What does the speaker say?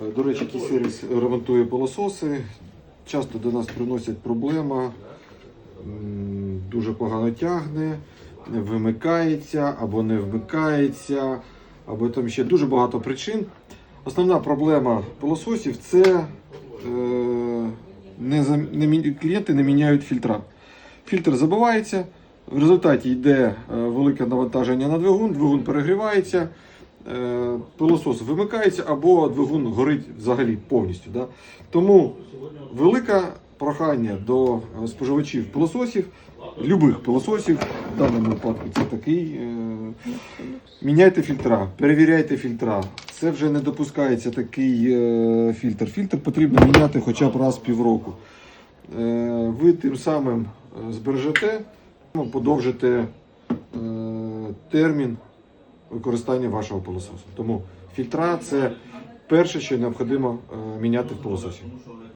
Е, До речі, сервіс ремонтує пилососи. Часто до нас приносять проблема, дуже погано тягне, вимикається або не вмикається, або там ще дуже багато причин. Основна проблема пилососів це е, не, не, клієнти не міняють фільтра. Фільтр забивається, в результаті йде е, велике навантаження на двигун, двигун перегрівається, пилосос вимикається або двигун горить взагалі повністю. Да? Тому велике прохання до е, споживачів пилососів, любих пилососів, в даному випадку це такий. е, Міняйте фільтра, перевіряйте фільтра. Це вже не допускається такий е, фільтр. Фільтр потрібно міняти хоча б раз в півроку. Е, ви тим самим е, збережете, ну, подовжите е, термін використання вашого пилососу. Тому фільтра це перше, що необхідно е, міняти в пилососі.